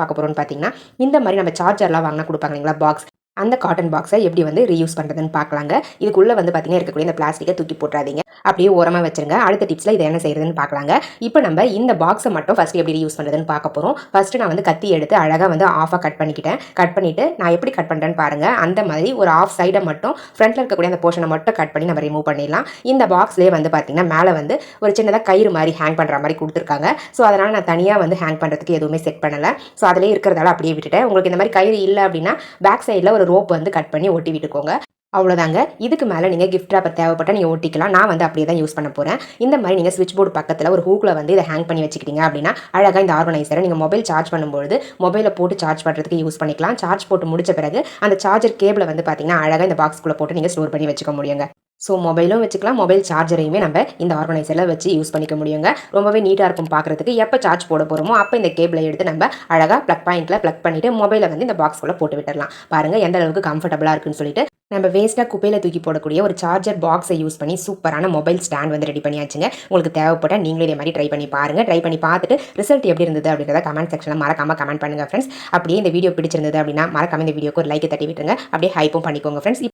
பார்க்க போகிறோம்னு பார்த்தீங்கன்னா இந்த மாதிரி நம்ம சார்ஜர்லாம் வாங்கினா கொடுப்பாங்க இல்லைங்களா பாக்ஸ் அந்த காட்டன் பாக்ஸை எப்படி வந்து ரீயூஸ் பண்ணுறதுன்னு பார்க்கலாங்க. இதுக்குள்ளே வந்து பார்த்தீங்கன்னா இருக்கக்கூடிய இந்த பிளாஸ்டிக்கை தூக்கி போட்டுறாதீங்க. அப்படியே ஓரமாக வச்சிருங்க. அடுத்த டிப்ஸில் இதை என்ன செய்யறதுன்னு பார்க்கலாங்க. இப்போ நம்ம இந்த பாக்ஸை மட்டும் ஃபஸ்ட்டு எப்படி ரீயூஸ் பண்ணுறதுன்னு பார்க்க போகிறோம் ஃபஸ்ட்டு நான் வந்து கத்தி எடுத்து அழகாக வந்து ஆஃபாக கட் பண்ணிக்கிட்டேன். கட் பண்ணிவிட்டு நான் எப்படி கட் பண்ணுறேன்னு பாருங்கள் அந்த மாதிரி ஒரு ஆஃப் சைடை மட்டும் ஃப்ரண்ட்டில் இருக்கக்கூடிய அந்த போர்ஷனை மட்டும் கட் பண்ணி நம்ம ரிமூவ் பண்ணிடலாம். இந்த பாக்ஸ்லேயே வந்து பார்த்தீங்கன்னா மேலே வந்து ஒரு சின்னதாக கயிறு மாதிரி ஹேங் பண்ணுற மாதிரி கொடுத்துருக்காங்க. ஸோ அதனால் நான் தனியாக வந்து ஹேங் பண்ணுறதுக்கு எதுவுமே செட் பண்ணலை. ஸோ அதிலே இருக்கிறதால அப்படியே விட்டுட்டேன். உங்களுக்கு இந்த மாதிரி கயிறு இல்லை அப்படின்னா பேக் சைடில் ஒரு ரோப் வந்து கட் பண்ணி ஒட்டி விட்டுக்கோங்க. அவ்வளோதாங்க. இதுக்கு மேலே நீங்கள் கிஃப்ட் ராப்பர் தேவைப்பட்ட நீங்கள் ஒட்டிக்கலாம் நான் வந்து அப்படியே தான் யூஸ் பண்ண போகிறேன் இந்த மாதிரி நீங்கள் ஸ்விட்ச் போர்டு பக்கத்தில் ஒரு ஹூக்கில் வந்து இதை ஹேங் பண்ணி வச்சுக்கிட்டீங்க அப்படின்னா அழகாக இந்த ஆர்கனைசரை நீங்கள் மொபைல் சார்ஜ் பண்ணும்பொழுது மொபைலை போட்டு சார்ஜ் பண்ணுறதுக்கு யூஸ் பண்ணிக்கலாம். சார்ஜ் போட்டு முடிச்ச பிறகு அந்த சார்ஜர் கேபிளை வந்து பார்த்தீங்கன்னா அழகாக இந்த பாக்ஸ்குள்ளே போட்டு நீங்கள் ஸ்டோர் பண்ணி வச்சுக்க முடியுங்க. ஸோ மொபைலும் வச்சுக்கலாம். மொபைல் சார்ஜரையுமே நம்ம இந்த ஆர்கனைசரில் வச்சு யூஸ் பண்ணிக்க முடியுங்க. ரொம்பவே நீட்டாக இருக்கும் பார்க்குறதுக்கு. எப்போ சார்ஜ் போட போகிறோமோ அப்போ இந்த கேபிளை எடுத்து நம்ம அழகாக ப்ளக் பாயிண்ட்டில் ப்ளக் பண்ணிவிட்டு மொபைலை வந்து இந்த பாக்ஸ்குள்ளே போட்டு விட்டுடலாம் பாருங்கள் எந்த அளவுக்கு கம்ஃபர்டபுளாக இருக்குன்னு சொல்லிட்டு நம்ம வேஸ்ட்டாக குப்பையில் தூக்கி போடக்கூடிய ஒரு சார்ஜர் பாக்ஸை யூஸ் பண்ணி சூப்பரான மொபைல் ஸ்டாண்ட் வந்து ரெடி பண்ணியாச்சுங்க. உங்களுக்கு தேவைப்பட்டால் நீங்களே இதே மாதிரி ட்ரை பண்ணி பாருங்கள் ட்ரை பண்ணி பார்த்துட்டு ரிசல்ட் எப்படி இருந்தது அப்படின்றத கமெண்ட் செக்ஷனில் மறக்காம கமெண்ட் பண்ணுங்கள் ஃப்ரெண்ட்ஸ் அப்படியே இந்த வீடியோ பிடிச்சிருந்தது அப்படின்னா மறக்காம இந்த வீடியோக்கு ஒரு லைக் தட்டி விட்டுருங்க. அப்படியே ஹைப்பும் பண்ணிக்கோங்க ஃப்ரெண்ட்ஸ்